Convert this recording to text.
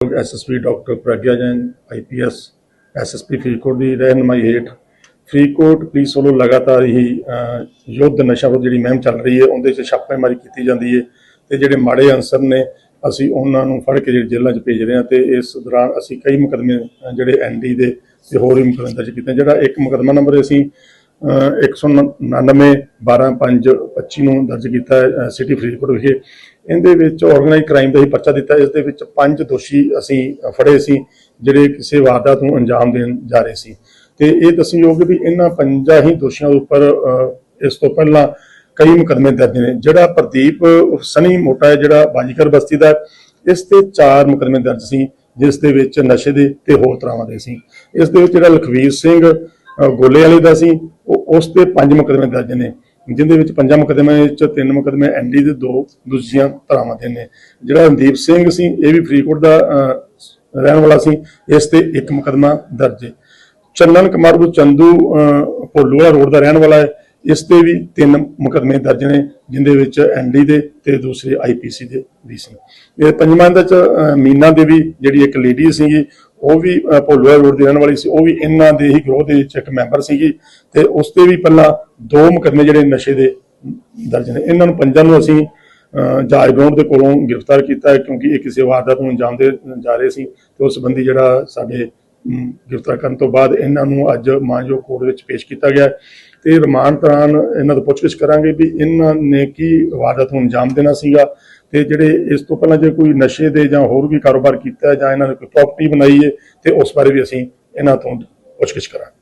ਮਾਨਯੋਗ SSP doctor Pragya Jain IPS SSP Faridkot ਦੀ ਰਹਿਨਮਾਈ ਹੇਠ। ਫਰੀਦਕੋਟ ਪੁਲਿਸ ਵੱਲੋਂ ਲਗਾਤਾਰ ਹੀ ਯੁੱਧ ਨਸ਼ਾ ਵਿਰੋਧ ਜਿਹੜੀ ਮੁਹਿੰਮ ਚੱਲ ਰਹੀ ਹੈ ਉਹਦੇ 'ਚ ਛਾਪੇਮਾਰੀ ਕੀਤੀ ਜਾਂਦੀ ਹੈ ਤੇ ਜਿਹੜੇ ਮਾੜੇ ਅਨਸਰ ਨੇ ਅਸੀਂ ਉਹਨਾਂ ਨੂੰ ਫੜ ਕੇ ਜਿਹੜੇ ਜੇਲ੍ਹਾਂ 'ਚ ਭੇਜ ਰਹੇ ਹਾਂ ਤੇ ਇਸ ਦੌਰਾਨ ਅਸੀਂ ਕਈ ਮੁਕਦਮੇ ਅਹ, ਜਿਹੜੇ ਐਨਡੀ ਦੇ ਤੇ ਹੋਰ ਵੀ ਮੁਕਦਮੇ ਦਰਜ ਕੀਤੇ। ਜਿਹੜਾ ਇੱਕ ਮੁਕਦਮਾ ਨੰਬਰ ਅਸੀਂ ਅਹ, 199 12 5 25 ਨੂੰ ਦਰਜ ਕੀਤਾ ਹੈ ਸਿਟੀ ਫਰੀਦਕੋਟ ਵਿਖੇ। ਇਹਦੇ ਵਿੱਚ ਆਰਗੇਨਾਈਜ਼ ਕ੍ਰਾਈਮ ਦਾ ਹੀ ਪਰਚਾ ਦਿੱਤਾ ਇਸ ਦੇ ਵਿੱਚ ਪੰਜ ਦੋਸ਼ੀ ਅਸੀਂ ਫੜੇ ਸੀ ਜਿਹੜੇ ਕਿਸੇ ਵਾਰਦਾਤ ਨੂੰ ਅੰਜਾਮ ਦੇਣ ਜਾ ਰਹੇ ਸੀ। ਤੇ ਇਹ ਦੱਸਣਯੋਗ ਵੀ ਇਹਨਾਂ ਪੰਜਾਂ ਹੀ ਦੋਸ਼ੀਆਂ ਉੱਪਰ ਇਸ ਤੋਂ ਪਹਿਲਾਂ ਕਈ ਮੁਕਦਮੇ ਦਰਜ ਨੇ। ਜਿਹੜਾ ਪ੍ਰਦੀਪ ਸਨੀ ਮੋਟਾ ਹੈ ਜਿਹੜਾ ਬਾਜੀਕਰ ਬਸਤੀ ਦਾ ਇਸ ਤੇ ਚਾਰ ਮੁਕਦਮੇ ਦਰਜ ਸੀ ਜਿਸ ਦੇ ਵਿੱਚ ਨਸ਼ੇ ਦੇ ਤੇ ਹੋਰ ਤਰ੍ਹਾਂ ਦੇ ਸੀ। ਇਸ ਦੇ ਵਿੱਚ ਜਿਹੜਾ ਲਖਵੀਰ ਸਿੰਘ ਗੋਲੇ ਵਾਲੇ ਦਾ ਸੀ ਉਹ ਉਸ ਤੇ ਪੰਜ ਮੁਕਦਮੇ ਦਰਜ ਨੇ ਜਿੰਦੇ ਵਿੱਚ ਪੰਜਾਂ ਮੁਕਦਮੇ 'ਚ ਤਿੰਨ ਮੁਕਦਮੇ ਐਨਡੀ ਦੇ ਦੋ ਦੂਜੀਆਂ ਧਾਰਾਵਾਂ ਦੇ ਨੇ। ਜਿਹੜਾ ਰਣਦੀਪ ਸਿੰਘ ਸੀ ਇਹ ਵੀ ਫਰੀਦਕੋਟ ਦਾ ਅਹ, ਰਹਿਣ ਵਾਲਾ ਸੀ ਇਸ ਤੇ ਇੱਕ ਮੁਕਦਮਾ ਦਰਜ ਹੈ। ਚੰਨਨ ਕੁਮਾਰ ਉਹ ਚੰਦੂ ਅਹ, ਭੋਲੂਵਾਲਾ ਰੋਡ ਦਾ ਰਹਿਣ ਵਾਲਾ ਹੈ। ਇਸ ਤੇ ਵੀ ਤਿੰਨ ਮੁਕਦਮੇ ਦਰਜ ਨੇ ਜਿੰਦੇ ਵਿੱਚ ਐਨਡੀ ਦੇ ਤੇ ਦੂਸਰੇ ਆਈਪੀਸੀ ਦੇ ਵੀ ਸੀ। ਇਹ ਪੰਜਵਾਂ ਦੇ ਚ ਅਹ, ਮੀਨਾ ਦੇਵੀ ਜਿਹੜੀ ਇੱਕ ਲੇਡੀ ਸੀਗੀ ਉਹ ਵੀ ਅਹ, ਰੋਡ ਦੀ ਰਹਿਣ ਵਾਲੀ ਸੀ ਉਹ ਵੀ ਇਹਨਾਂ ਦੇ ਹੀ ਗਰੋਹ ਦੇ ਵਿੱਚ ਇੱਕ ਮੈਂਬਰ ਸੀਗੀ। ਤੇ ਉਸ ਤੇ ਵੀ ਪਹਿਲਾਂ ਦੋ ਮੁਕਦਮੇ ਜਿਹੜੇ ਨਸ਼ੇ ਦੇ ਦਰਜ ਨੇ। ਇਹਨਾਂ ਨੂੰ ਪੰਜਾਂ ਨੂੰ ਅਸੀਂ ਅਹ, ਜਹਾਜ਼ ਗਰਾਊਂਡ ਦੇ ਕੋਲੋਂ ਗ੍ਰਿਫਤਾਰ ਕੀਤਾ ਕਿਉਂਕਿ ਇਹ ਕਿਸੇ ਵਾਰਦਾਤ ਨੂੰ ਅੰਜਾਮ ਦੇ ਜਾ ਰਹੇ ਸੀ। ਤੇ ਉਸ ਸੰਬੰਧੀ ਜਿਹੜਾ ਸਾਡੇ ਗ੍ਰਿਫਤਾਰ ਕਰਨ ਤੋਂ ਬਾਅਦ ਇਹਨਾਂ ਨੂੰ ਅੱਜ ਮਾਨਯੋਗ ਕੋਰਟ ਵਿੱਚ ਪੇਸ਼ ਕੀਤਾ ਗਿਆ ਹੈ। ਤੇ ਰਿਮਾਂਡ ਦੌਰਾਨ ਇਹਨਾਂ ਤੋਂ ਪੁੱਛਗਿੱਛ ਕਰਾਂਗੇ ਵੀ ਇਹਨਾਂ ਨੇ ਕੀ ਵਾਰਦਾਤ ਨੂੰ ਅੰਜਾਮ ਦੇਣਾ ਸੀਗਾ ਤੇ ਜਿਹੜੇ ਇਸ ਤੋਂ ਪਹਿਲਾਂ ਜੇ ਕੋਈ ਨਸ਼ੇ ਦੇ ਜਾਂ ਹੋਰ ਵੀ ਕਾਰੋਬਾਰ ਕੀਤਾ ਜਾਂ ਇਹਨਾਂ ਨੇ ਕੋਈ ਪ੍ਰਾਪਰਟੀ ਬਣਾਈ ਹੈ ਤੇ ਉਸ ਬਾਰੇ ਵੀ ਅਸੀਂ ਇਹਨਾਂ ਤੋਂ ਪੁੱਛਗਿੱਛ ਕਰਾਂਗੇ।